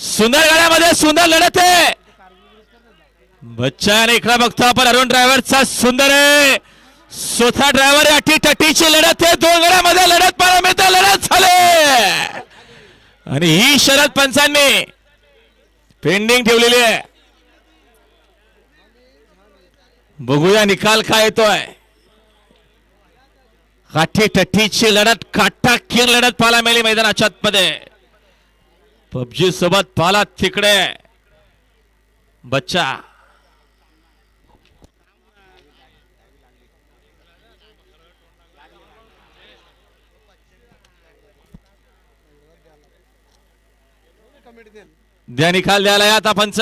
सुंदर गाड्यामध्ये सुंदर लढत आहे. बच्चा आणि इकडे बघतो आपण अरुण ड्रायव्हरचा सुंदर आहे. स्वतः ड्रायव्हर अटी टटीची लढत आहे. दोन गड्यामध्ये लढत पाहायला लढत झाले. आणि ही शरद पंचांनी पेंडिंग ठेवलेली आहे. बघूया निकाल काय येतोय. काठी टठीची लढत काटा किर लढत पाहायला मिळाली मैदानाच्या आतमध्ये. पबजी सोबत पाला तिकडे बच्चा. द्या निकाल द्यायला या आता पंच